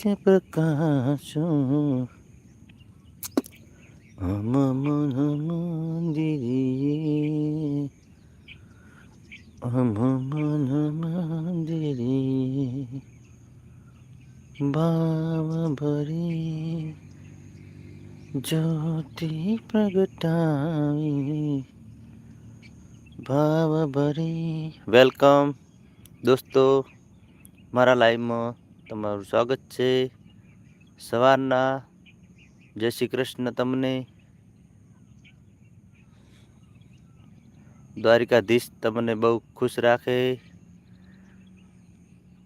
नीचे प्रकाश हम मन मंदिरिए हम मन मंदिरिए भाव भरी ज्योति प्रगटाई भाव भरी वेलकम दोस्तों मारा लाइव में તમારું સ્વાગત છે. સવારના જય શ્રી કૃષ્ણ તમને. દ્વારિકાધીશ તમને બહુ ખુશ રાખે.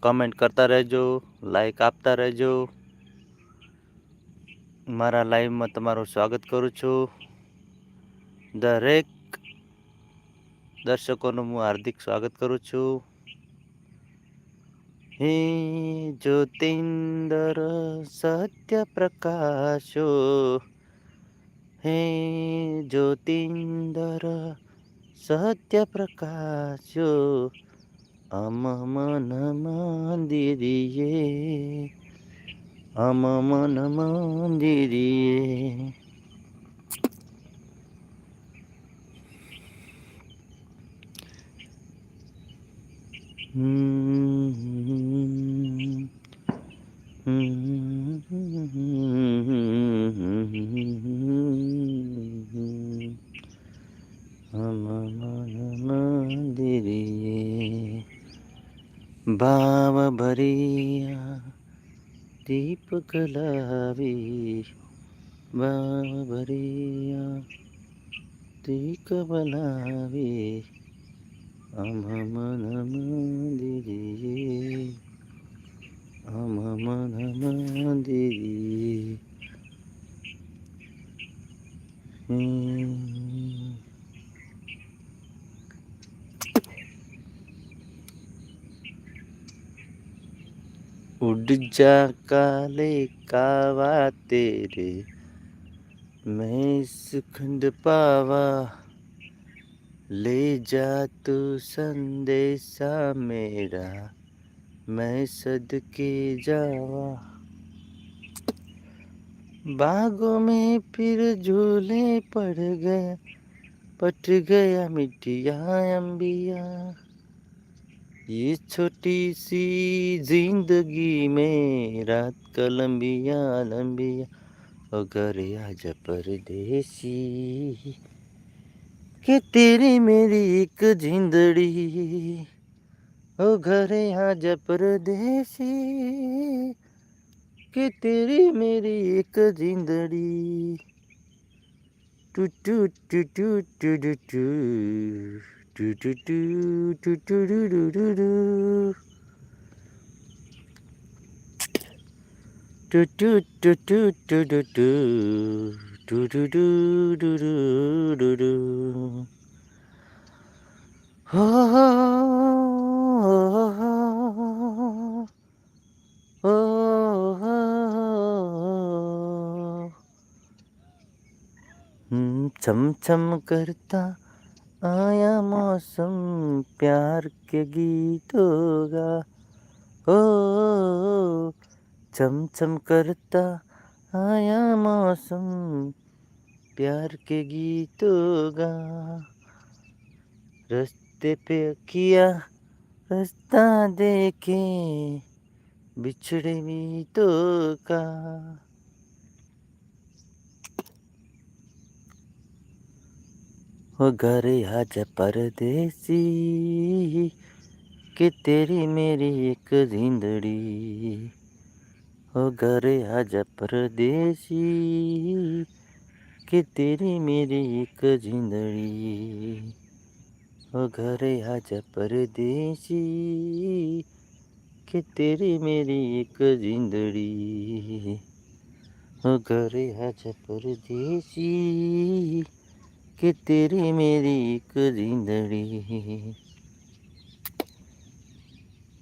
કમેન્ટ કરતા રહેજો લાઈક આપતા રહેજો. મારા લાઈવમાં તમારું સ્વાગત કરું છું. દરેક દર્શકોનું હું હાર્દિક સ્વાગત કરું છું. હે જ્યોતિંદર સત્ય પ્રકાશો. હે જ્યોતિંદર સત્ય પ્રકાશો. અમ મન મંદિરિયે અમ મન મંદિરીએ. ભાવ ભરિયા દીપ કલાવી ભાવ ભરિયા દીક બનાવી हम हम नम दीजिए हम हम नम दीजिए उड़ जा काले कावा तेरे, मैं सुखंड पावा ले जा तू संदेशा मेरा, मैं सदके जावा। बागों में फिर झूले पड़ गया पट गया मिटिया अंबिया ये छोटी सी ज़िंदगी में रात का लंबिया लंबिया, अगर आज परदेसी કે તેરી મેરી એક જીંદડી ઓ ઘરે આજ પરદેશી કે તેરી મેરી એક જીંદડી ટુ ટુ ટુ ટુ ટુ ટુ ટુ ટુ ટુ ટુ ટુ ટુ ટુ ટુ ટુ do do do do do do do Du, du, du, du, du, du, du. Oh, oh, oh, oh, oh. चम चम करता आया मौसम प्यार के गीत होगा ओ चम चम करता आया मौसम, प्यार के गीतों का रास्ते पे किया रास्ता देखे, बिछड़े गीतों का। हो घर आज परदेसी, कि तेरी मेरी एक जिंदड़ी। ओ घरे आजा परदेसी કે તેરી મેરી એક જીંદડી ઓ ઘરે આજા પરદેશી કે તેરી મેરી એક જીંદડી ઓ ઘરે આજા પરદેશી કે તેરી મેરી એક જીંદડી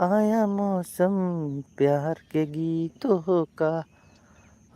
आया मौसम प्यार के गीतों का।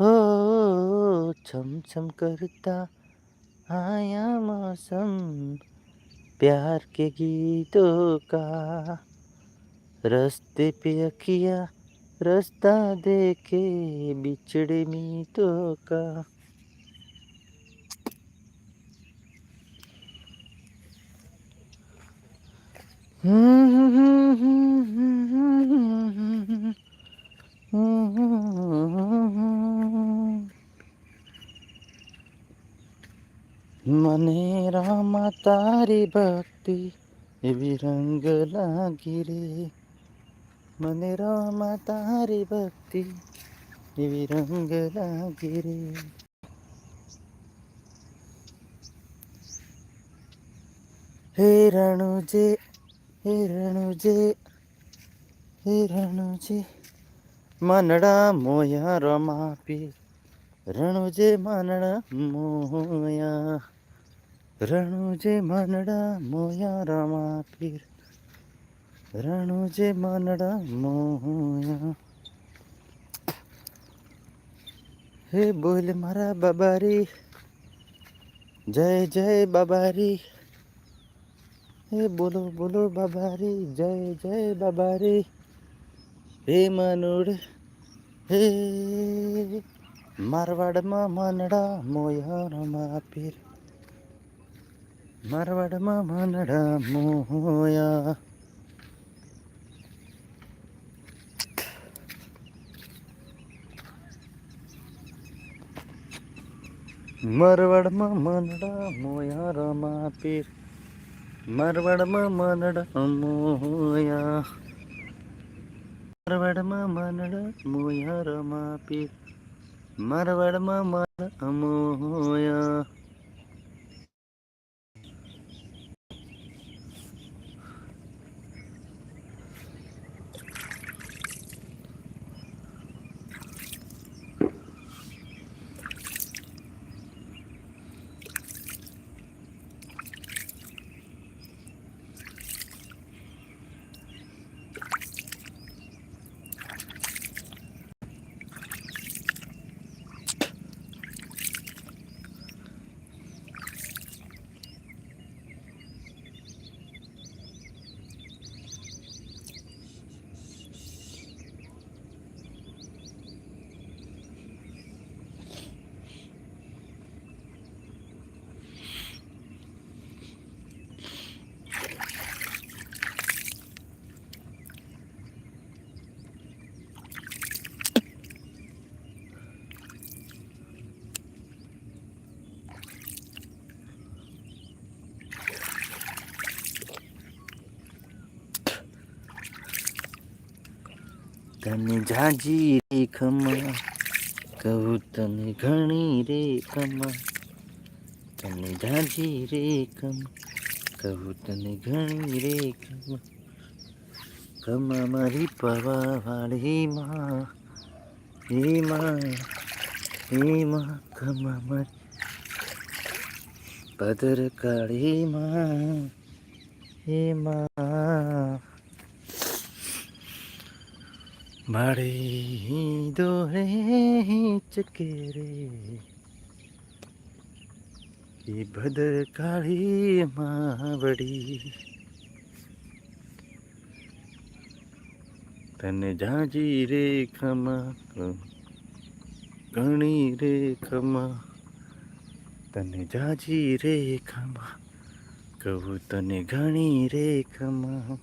हो छम छम करता आया मौसम प्यार के गीतों का। रास्ते पे अखिया रास्ता देखे बिछड़े मीतों का। हम्म।, हम्म, हम्म। તારી ભક્તિ એવી રંગ લાગી રે મને રમા તારી ભક્તિ એવી રંગ લાગી રે હે રણુજે હે રણુજે હે રણુજે મનડા મોયા રમાપી રણુજે મનડા મોયા રણુજે મનડા મોયા રામા પીર. રણુજે મનડા મોયા. હે બોલ મારા બાબારી. જય જય બાબારી. હે બોલો બોલો બાબારી. જય જય બાબારી. હે મનુડ. હે. મારવાડમાં મનડા મોયા રામા પીર. મારવાડમાં માનડા મોયા. મરવડમાં મનડા મોયા, રમા પીર. મરવડમાં મનડા મોયા. મરવડમાં મનડા મોયા, રમા પીર. મરવડમાં મનડા મોયા. તને જાજી રે ખમા કહું તને ઘણી રે ખમા તને જાજી રે ખમા કહું તને ઘણી રે ખમા ખમા મારી પવા વાળી માં હે માં હે માં ખમા મારી પદર કાળી માં હે માં મારી દોરે ચકેરે એ ભદર કાળી માવડી. તને જાજી રે ખમા ઘણી રે ખમા તને જાજી રે ખમા કહું તને ઘણી રે ખમા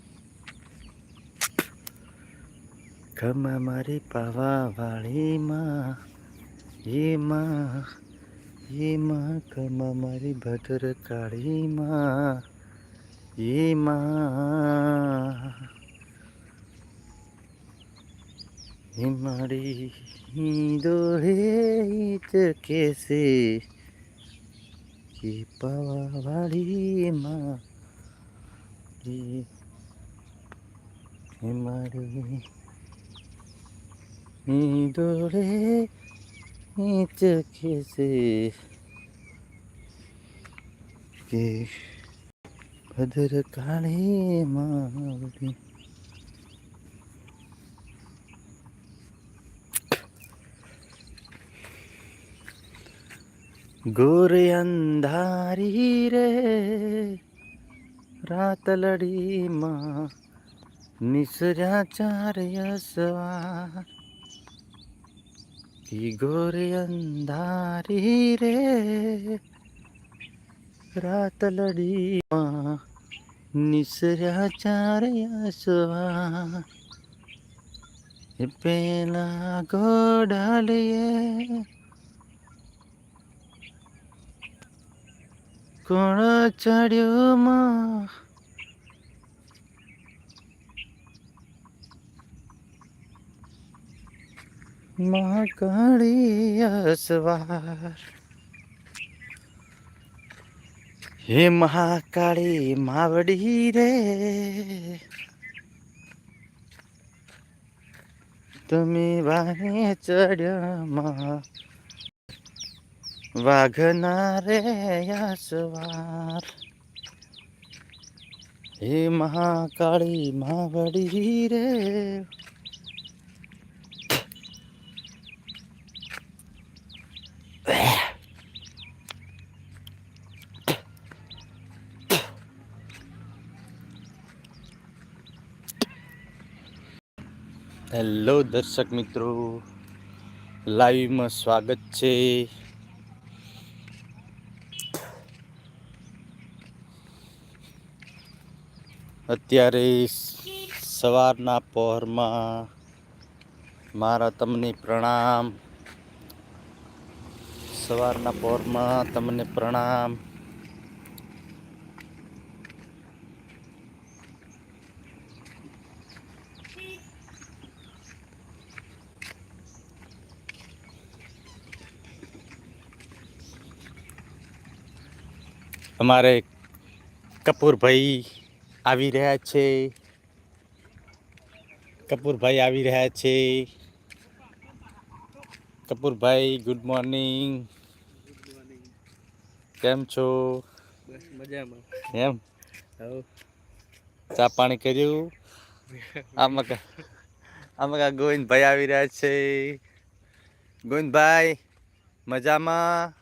ખમા મારી પાવા વાળી માં એ માં ખમા મારી ભદ્ર કાળી માં એ માં મારી દોહે કેસે એ પાવા વાળી માં એ મારી দোলে চোখেছে કે ભદ્ર કાળી માવડી ગોર અંધારી રે રાતલડી માં નિસર્યા ચાર્ય સવાર ઈ ગોર અંધારી રે રાત લડીમાં નિસર્યા ચાર યસવા એ પેલા ગોડાલીએ કોણ ચડ્યો માં મહાકાળી અસવાર. હે મહાકાળી માવડી રે. તમે વાહે ચડ્યામાં વાઘના રે યસવાર હે મહાકાળી માવડી રે. હેલો દર્શક મિત્રો, લાઈવમાં સ્વાગત છે. અત્યારે સવારના પહોરમાં મારા તમને પ્રણામ. સવારના પહોરમાં તમને પ્રણામ. અમારે કપૂરભાઈ આવી રહ્યા છે. કપૂરભાઈ આવી રહ્યા છે. કપૂરભાઈ ગુડ મોર્નિંગ કેમ છો? મજામાં. એમ? ચા પાણી કર્યું? આમાં આમાં ગોવિંદભાઈ આવી રહ્યા છે. ગોવિંદભાઈ મજામાં?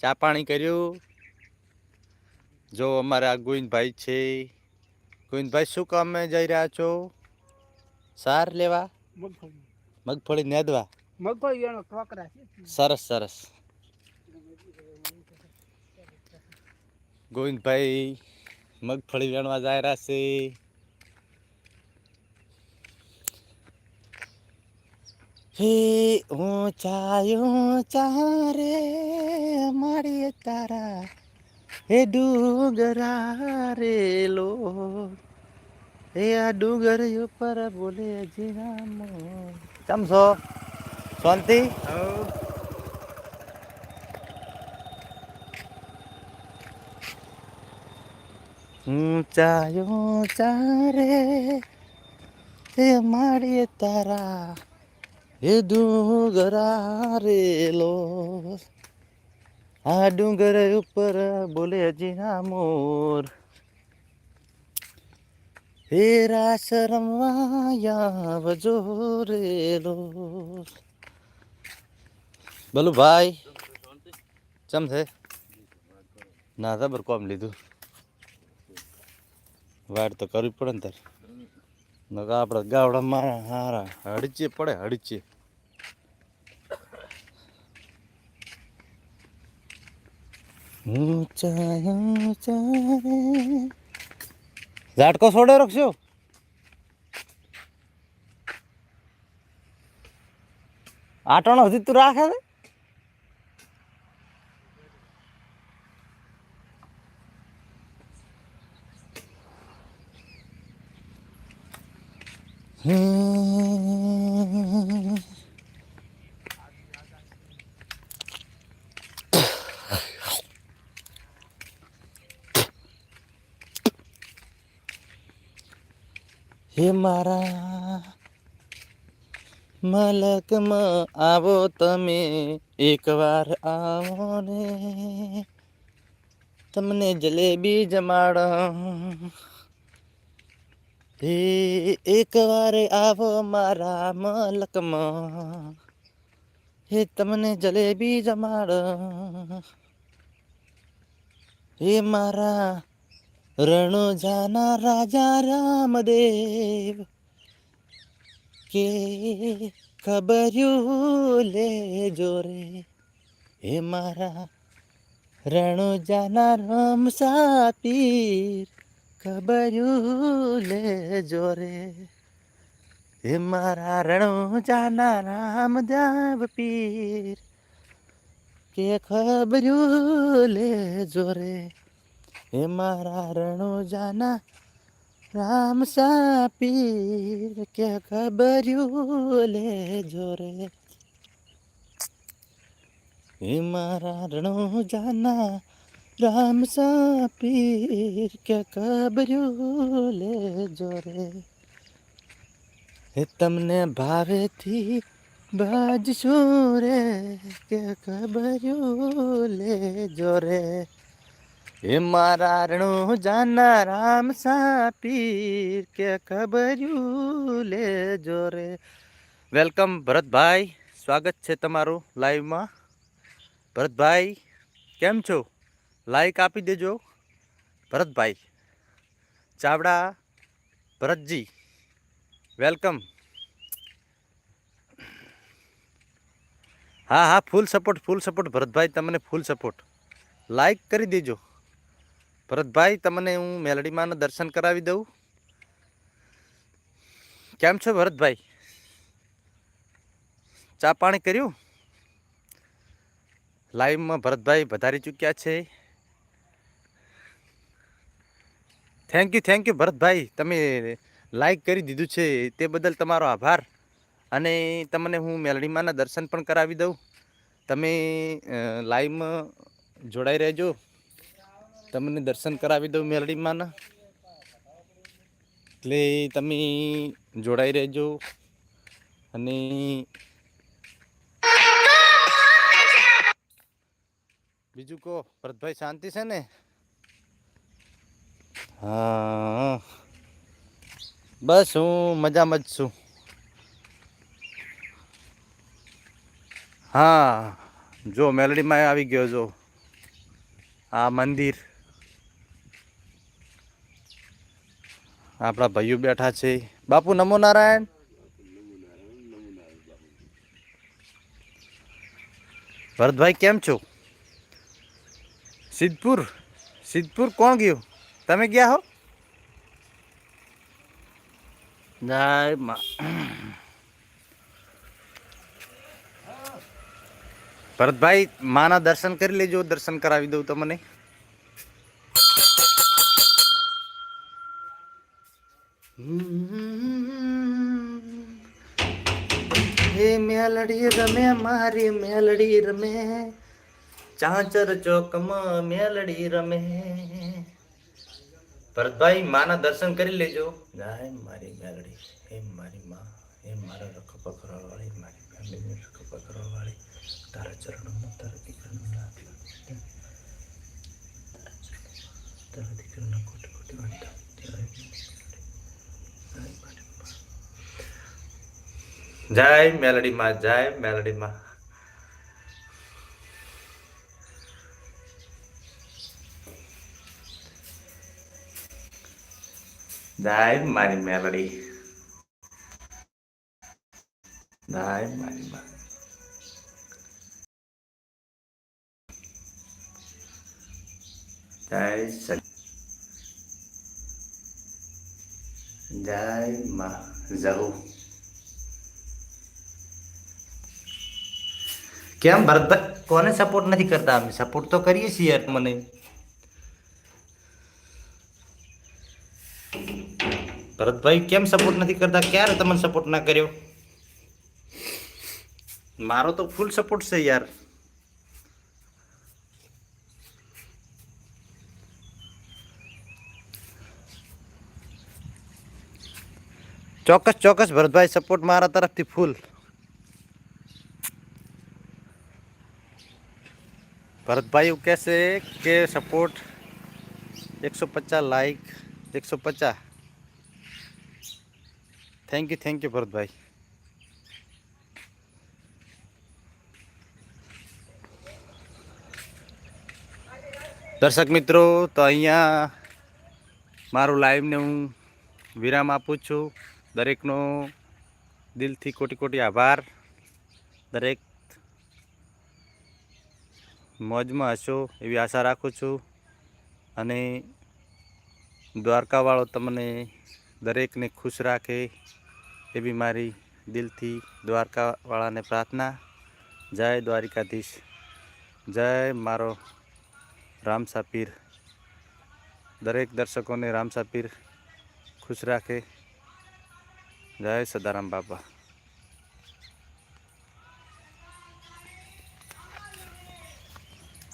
ચા પાણી કર્યું? જો અમારા ગોવિંદભાઈ છે ગોવિંદભાઈ શું કામે જઈ રહ્યા છો? સાર લેવા? મગફળી. નેદવા? સરસ સરસ. ગોવિંદભાઈ મગફળી વેણવા જાય રહ્યા છે. હે ઊંચા ઊંચા રે મારી તારા હે ડુંગરા રે લો હે આ ડુંગર ઉપર બોલે જીરામો કેમ છો? શાંતિ? ઊંચાયો ચારે, હે મારી તારા, હે ડુંગરા રે લો આ ડુંગર ઉપર બોલે જીના મોર હેરા શરમાયા રમવા આવજો રે લો બોલું ભાઈ ચમ છે ના ખબર કોમ લીધું વાડ તો કરવી પડે ને તાર આપણે ગાવડા મારા હારા હડચે પડે હડચે ઊંચા ઊંચા રે. ઝાટકો છોડે રાખશો? આટણ હજી તું રાખે છે હમ. હે મારા. મલકમાં આવો તમે, એકવાર આવો ને. તમને જલેબી જમાડ. હે, એકવાર આવો મારા મલકમાં. હે, તમને જલેબી જમાડ. હે, મારા રણુજાના રાજા રામદેવ. કે ખબર્યું લેજો રે. હે મારા રણુજાના રામ સાપીર ખબર્યું લેજો રે. હે મારા રણુજાના રામદેવ પીર, કે ખબર્યું લેજો રે. હે મારા રણુજાના રામ સાપીર કે ખબર્યું લે જોરે. હે મારા રણુજાના રામ સાપીર કે ખબર્યું લે જોરે. હે તમને ભાવેથી બાજશું રે કે ખબર્યું લે રે હે મારા રણો જાના રામ સાપીર કે ખબર્યું લે જોરે વેલકમ ભરતભાઈ, સ્વાગત છે તમારું લાઈવમાં. ભરતભાઈ, કેમ છો? લાઈક આપી દેજો. ભરતભાઈ, ચાવડા ભરતજી, વેલકમ. હા હા, full support full support Bharatbhai, તમને ફૂલ સપોર્ટ. લાઈક કરી દેજો. ભરતભાઈ, તમને હું મેલડીમાંના દર્શન કરાવી દઉં. કેમ છો ભરતભાઈ? ચા પાણી કર્યું? લાઈવમાં ભરતભાઈ વધારી ચૂક્યા છે. Thank you thank you Bharatbhai. તમે લાઈક કરી દીધું છે, તે બદલ તમારો આભાર. અને તમને હું મેલડીમાંના દર્શન પણ કરાવી દઉં. તમે લાઈવમાં જોડાઈ રહેજો. તમને દર્શન કરાવી દઉં મેલડીમાંના એટલે તમે જોડાઈ રહેજો. અને બીજું કહો, ભરતભાઈ શાંતિ છે ને? હા. બસ હું મજામાં જ છું. હા, જો મેલડીમાં આવી ગયો જો. આ મંદિર. આપણા ભાઈઓ બેઠા છે. બાપુ નમો નારાયણ. ભરતભાઈ કેમ છો? સિદ્ધપુર સિદ્ધપુર કોણ ગયું? તમે ગયા હો? ભરતભાઈ માના દર્શન કરી લેજો દર્શન કરાવી દઉં તમને. હે મેલડી રમે, મારી મેલડી રમે. ચાંચર ચોકમાં મેલડી રમે. ભરતભાઈ, માના દર્શન કરી લેજો. જય મારી મેલડી હે મારી માં હે મારા રખ પકડવા વાળી મારી ફેમિલી રખ પકડવા વાળી તારા ચરણોમાં તારા દીકરાનું નામ. તારા દીકરાના કોટી કોટી વંદન. જય મારી માં. જય મેલડી માં જય મેલડી માં જય મારી મેલડી જય મારી માં જય સચ જય માં જહુ કેમ ભરતભાઈ કોને સપોર્ટ નથી કરતા? અમે સપોર્ટ તો કરીએ છીએ યાર મને ભરતભાઈ, કેમ સપોર્ટ નથી કરતા? ક્યારે તમને સપોર્ટ ના કર્યો? મારો તો ફૂલ સપોર્ટ છે યાર. ચોક્કસ ચોક્કસ ભરતભાઈ સપોર્ટ મારા તરફથી ફૂલ ભરતભાઈ એવું કહેશે કે સપોર્ટ એકસો પચાસ લાઈક એકસો પચાસ. Thank you thank you Bharatbhai. દર્શક મિત્રો, તો અહીંયા મારું લાઈવને હું વિરામ આપું છું. દરેકનો દિલથી કોટી કોટી આભાર. દરેક મોજમાં હશો એવી આશા રાખું છું. અને દ્વારકાવાળો તમને દરેકને ખુશ રાખે એવી મારી દિલથી દ્વારકાવાળાને પ્રાર્થના. જય દ્વારિકાધીશ. જય મારો રામ સાપીર દરેક દર્શકોને રામ સાપીર ખુશ રાખે. જય સદારામ બાપા.